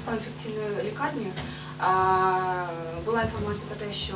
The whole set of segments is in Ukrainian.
обласною інфекційною лікарнею. Була інформація про те, що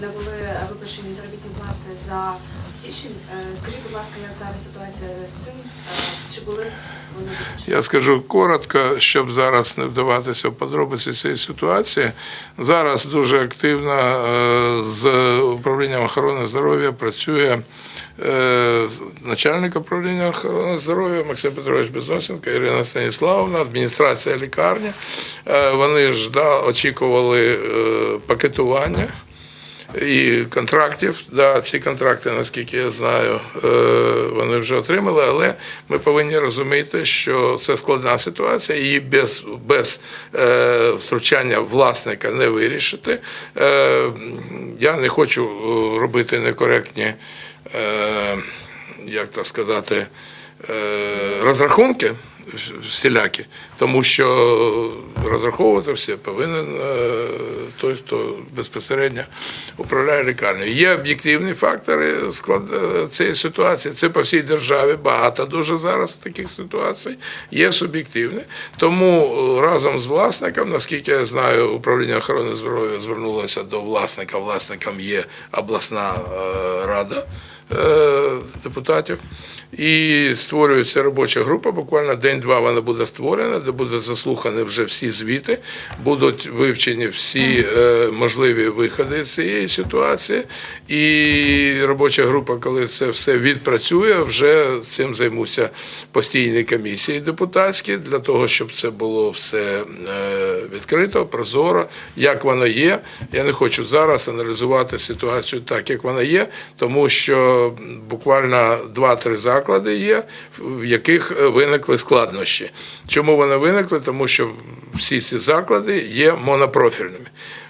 не були виплачені заробітні плати за січень. Е, Скажіть, будь ласка, як зараз ситуація з цим? Е, Чи були вони? Я скажу коротко, щоб зараз не вдаватися в подробиці цієї ситуації. Зараз дуже активно е, з управлінням охорони здоров'я працює начальник управління охорони здоров'я Максим Петрович Безносенко, Ірина Станіславовна, адміністрація лікарні. Е, Вони ж да, очікували е, пакетування і контрактів. Да, ці контракти, наскільки я знаю, е, вони вже отримали, але ми повинні розуміти, що це складна ситуація, її без, без е, втручання власника не вирішити. Е, Я не хочу е, робити некоректні, е, як так сказати, е, розрахунки всілякі, тому що розраховувати все повинен е, той, хто безпосередньо управляє лікарнею. Є об'єктивні фактори е, цієї ситуації. Це по всій державі багато дуже зараз таких ситуацій. Є суб'єктивні. Тому е, разом з власником, наскільки я знаю, управління охорони здоров'я звернулося до власника. Власником є обласна рада депутатів. І створюється робоча група. Буквально день-два вона буде створена, де будуть заслухані вже всі звіти, будуть вивчені всі е, можливі виходи з цієї ситуації. І робоча група, коли це все відпрацює, вже цим займуться постійні комісії депутатські для того, щоб це було все е, відкрито, прозоро, як воно є. Я не хочу зараз аналізувати ситуацію так, як вона є, тому що буквально 2-3 заклади є, в яких е, виникли складнощі. Чому вони виникли? Тому що всі ці заклади є монопрофільними.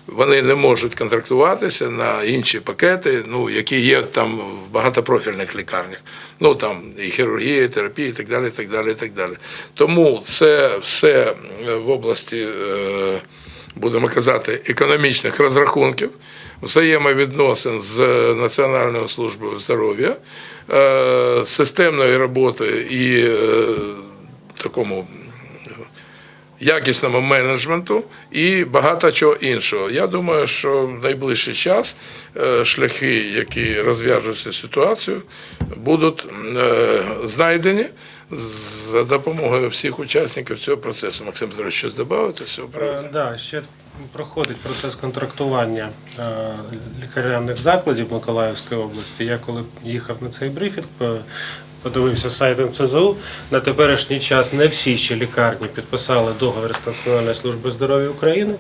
Вони не можуть контрактуватися на інші пакети, ну які є там в багатопрофільних лікарнях. Ну там і хірургія, і терапія, і так далі. так далі, і так далі. Тому це все е, в області, е, будемо казати, економічних розрахунків, взаємовідносин з Національною службою здоров'я, е, системної роботи і е, такому якісному менеджменту і багато чого іншого. Я думаю, що в найближчий час е, шляхи, які розв'яжуть цю ситуацію, будуть е, знайдені за допомогою всіх учасників цього процесу. Максим Петрович, щось додати з цього? Е, Да, ще проходить процес контрактування е, лікарняних закладів Миколаївської області. Я коли їхав на цей брифінг, подивився сайт НЦЗУ. На теперішній час не всі ще лікарні підписали договір з Національною службою здоров'я України,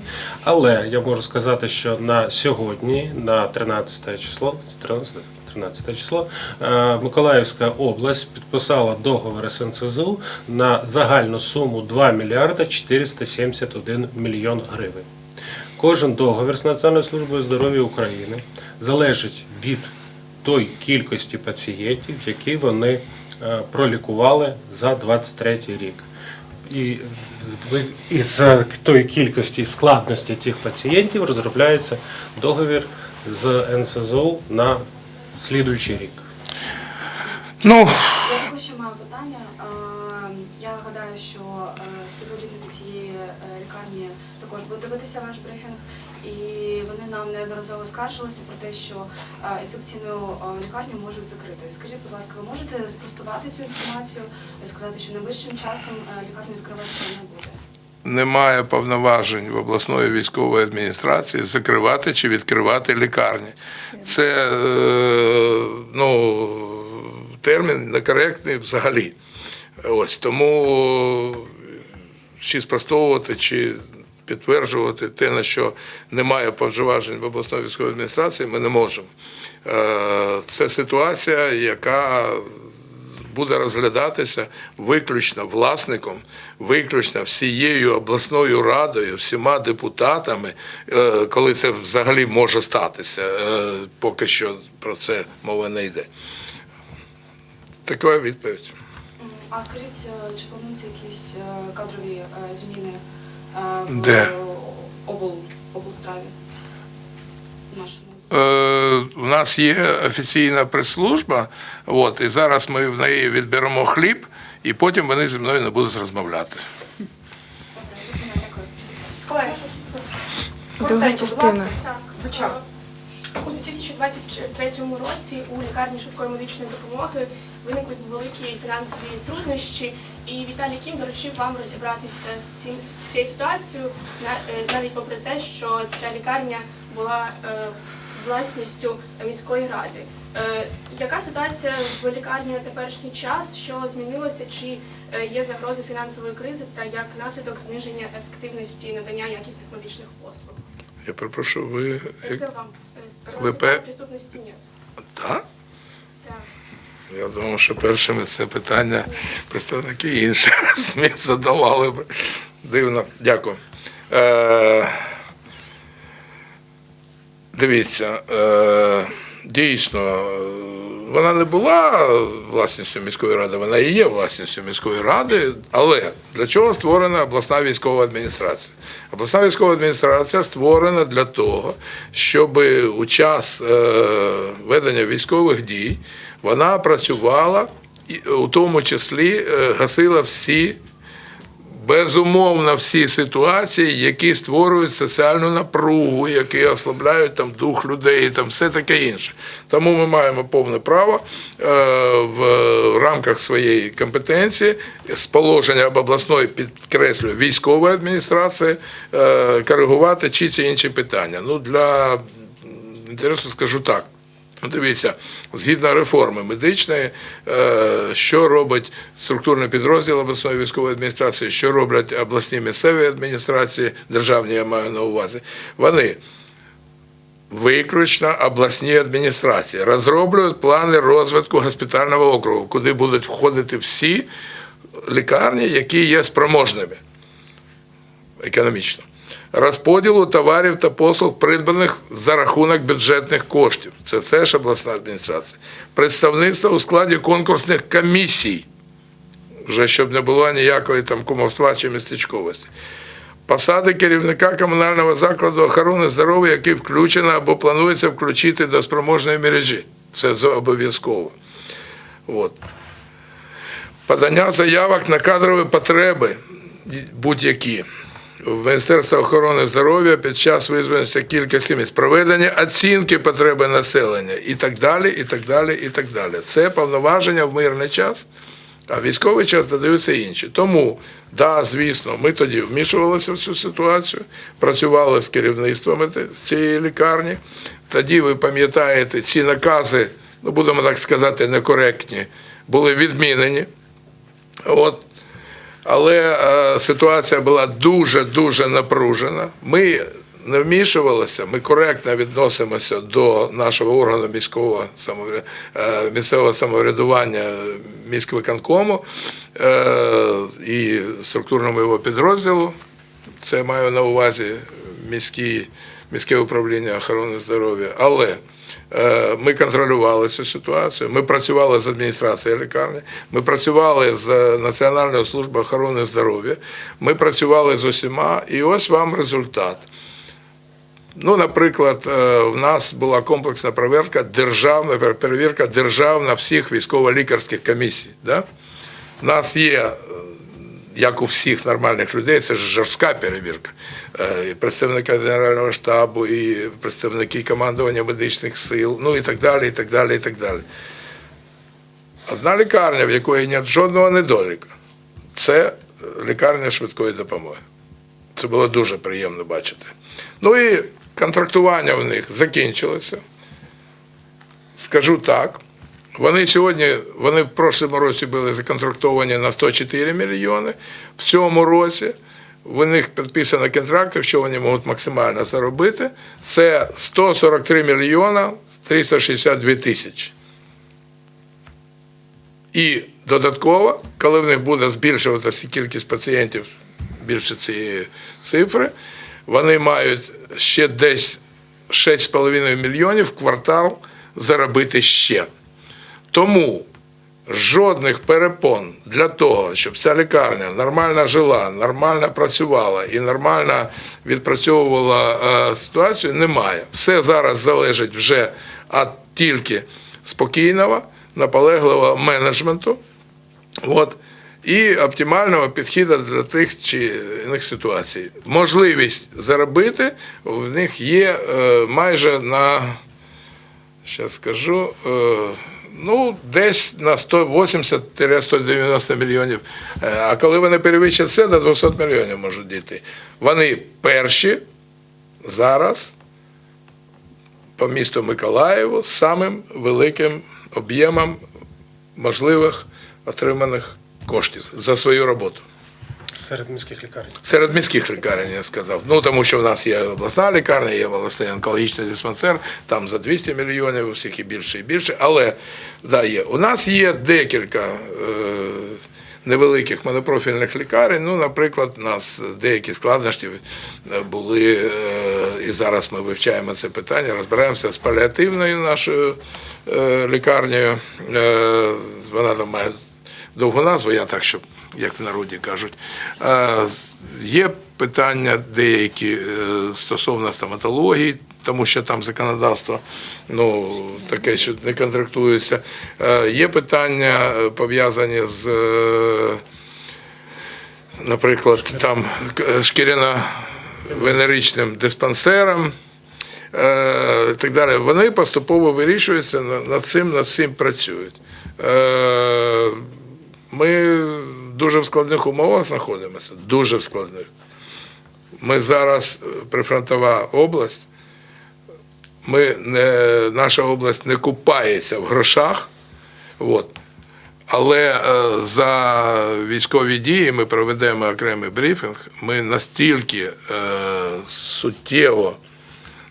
але я можу сказати, що на сьогодні, на 13 число, 13 13 число, е, Миколаївська область підписала договори з НЦЗУ на загальну суму 2 мільярда 471 мільйон гривень. Кожен договір з Національною службою здоров'я України залежить від той кількості пацієнтів, які вони е, пролікували за 23 рік. І із тої кількості складності цих пацієнтів розробляється договір з НСЗУ на слідуючий рік. Ну, Я ще маю питання. Я нагадаю, що е, співробітники цієї е, лікарні також будуть дивитися ваш брифінг, і вони нам неодноразово скаржилися про те, що е, інфекційну лікарню можуть закрити. Скажіть, будь ласка, ви можете спростувати цю інформацію і сказати, що найближчим часом лікарню закриватися не буде? Немає повноважень в обласної військової адміністрації закривати чи відкривати лікарні. Це е, ну, термін некоректний взагалі. Ось тому чи спростовувати, чи підтверджувати те, на що немає повноважень в обласної військової адміністрації, ми не можемо. Е, Це ситуація, яка буде розглядатися виключно власником, виключно всією обласною радою, всіма депутатами, е, коли це взагалі може статися. Е, Поки що про це мова не йде. Така відповідь. А скажіть, е, чи плануються якісь е, кадрові е, зміни е, в Де? обл, облстраві нашому? Е, У нас є офіційна прес-служба, от, і зараз ми в неї відберемо хліб, і потім вони зі мною не будуть розмовляти. Друга частина. Так. У 2023 році у лікарні швидкої медичної допомоги виникли великі фінансові труднощі, і Віталій Кім доручив вам розібратися з цим з цією ситуацією, на- е, навіть попри те, що ця лікарня була е, власністю міської ради. Е, Яка ситуація в лікарні на теперішній час? Що змінилося? Чи е, є загрози фінансової кризи та як наслідок зниження ефективності надання якісних медичних послуг? Я перепрошую, ви Це вам Ви пе- ні. так? Так. Я думав, що першими це питання представники інших СМІ задавали б. Дивно. Дякую. Е, дивіться, е, дійсно, е, вона не була власністю міської ради, вона і є власністю міської ради, але для чого створена обласна військова адміністрація? Обласна військова адміністрація створена для того, щоб у час е, ведення військових дій вона працювала у тому числі гасила всі безумовно всі ситуації, які створюють соціальну напругу, які ослабляють там дух людей, там все таке інше. Тому ми маємо повне право е, в рамках своєї компетенції з положення об обласної підкреслюю військової адміністрації е, коригувати чи ці інші питання. Ну для інтересу скажу так. Ну, Дивіться, згідно реформи медичної, е, що робить структурний підрозділ обласної військової адміністрації, що роблять обласні місцеві адміністрації, державні я маю на увазі, вони виключно обласні адміністрації розроблюють плани розвитку госпітального округу, куди будуть входити всі лікарні, які є спроможними економічно. Розподілу товарів та послуг, придбаних за рахунок бюджетних коштів. Це теж обласна адміністрація. Представництво у складі конкурсних комісій, вже щоб не було ніякої там кумовства чи містечковості. Посади керівника комунального закладу охорони здоров'я, який включено або планується включити до спроможної мережі. Це обов'язково. Подання заявок на кадрові потреби будь-які в Міністерство охорони здоров'я під час визвольності кількості місць проведення оцінки потреби населення і так далі, і так далі, і так далі. Це повноваження в мирний час, а військовий час додаються інші. Тому, да, звісно, ми тоді вмішувалися в цю ситуацію, працювали з керівництвом цієї лікарні. Тоді ви пам'ятаєте, ці накази, ну будемо так сказати, некоректні, були відмінені. От але е, ситуація була дуже-дуже напружена. Ми не вмішувалися, ми коректно відносимося до нашого органу міського е, місцевого самоврядування міськвиконкому е, і структурному його підрозділу. Це маю на увазі міські, міське управління охорони здоров'я. Але ми контролювали цю ситуацію. Ми працювали з адміністрацією лікарні, ми працювали з Національною службою охорони здоров'я, ми працювали з усіма, і ось вам результат. Ну, наприклад, е, в нас була комплексна перевірка державна перевірка державна всіх військово-лікарських комісій. Да? У нас є е, як у всіх нормальних людей, це ж жорстка перевірка. Е, І представника Генерального штабу, і представники командування медичних сил, ну і так далі, і так далі, і так далі. Одна лікарня, в якої немає жодного недоліка, це е, лікарня швидкої допомоги. Це було дуже приємно бачити. Ну і контрактування в них закінчилося. Скажу так. Вони сьогодні, вони в прошлому році були законтрактовані на 104 мільйони. В цьому році в них підписано контракти, що вони можуть максимально заробити. Це 143 мільйона 362 тисячі. І додатково, коли в них буде збільшуватися кількість пацієнтів більше цієї цифри, вони мають ще десь 6,5 мільйонів в квартал заробити ще. Тому жодних перепон для того, щоб ця лікарня нормально жила, нормально працювала і нормально відпрацьовувала е, ситуацію, немає. Все зараз залежить вже від тільки спокійного, наполегливого менеджменту. От. і оптимального підходу для тих чи інших ситуацій. Можливість заробити в них є е, майже на, зараз скажу, е, ну, десь на 180-190 мільйонів. Е, А коли вони перевищать це, до 200 мільйонів можуть дійти. Вони перші зараз по місту Миколаєву з самим великим об'ємом можливих отриманих коштів за свою роботу. Серед міських лікарень. Серед міських лікарень я сказав. Ну тому що в нас є обласна лікарня, є обласний онкологічний диспансер, там за 200 мільйонів, у всіх і більше, і більше. Але да, є. У нас є декілька е, невеликих монопрофільних лікарень. Ну, наприклад, у нас деякі складнощі були, е, і зараз ми вивчаємо це питання, розбираємося з паліативною нашою е, лікарнею. Е, вона там має довгу назву, я так, щоб, як в народі кажуть. Є питання деякі е, стосовно стоматології, тому що там законодавство ну, таке, що не контрактується. Є питання е, пов'язані з, е, наприклад, там шкіряно-венеричним диспансером е, і так далі, вони поступово вирішуються, над цим, над цим працюють. Дуже в складних умовах знаходимося, дуже в складних. Ми зараз е, прифронтова область, ми не, наша область не купається в грошах. От. Але е, за військові дії ми проведемо окремий брифінг. Ми настільки е, суттєво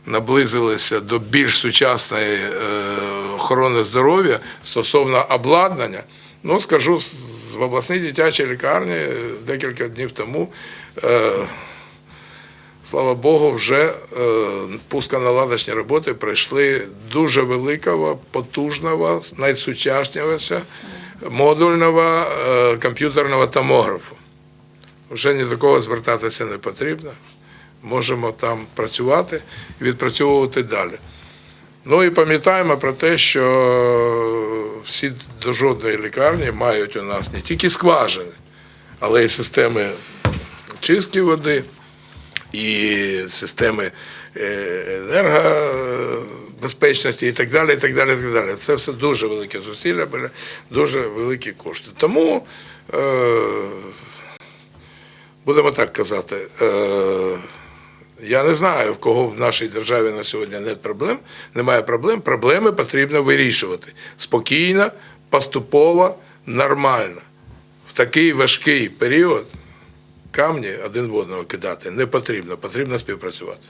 наблизилися до більш сучасної е, охорони здоров'я стосовно обладнання. Ну, скажу, в обласній дитячій лікарні е, декілька днів тому. Е, Слава Богу, вже е, пусконаладочні роботи пройшли дуже великого, потужного, найсучаснішого модульного е, комп'ютерного томографу. Вже ні до кого звертатися не потрібно. Можемо там працювати і відпрацьовувати далі. Ну і пам'ятаємо про те, що всі до жодної лікарні мають у нас не тільки скважини, але й системи чистки води і системи е, енергобезпечності і так далі. і так далі, і так далі. Це все дуже велике зусилля, дуже великі кошти. Тому, е, будемо так казати, е, я не знаю, в кого в нашій державі на сьогодні немає проблем. Немає проблем. Проблеми потрібно вирішувати спокійно, поступово, нормально. В такий важкий період камні один в одного кидати не потрібно, потрібно співпрацювати.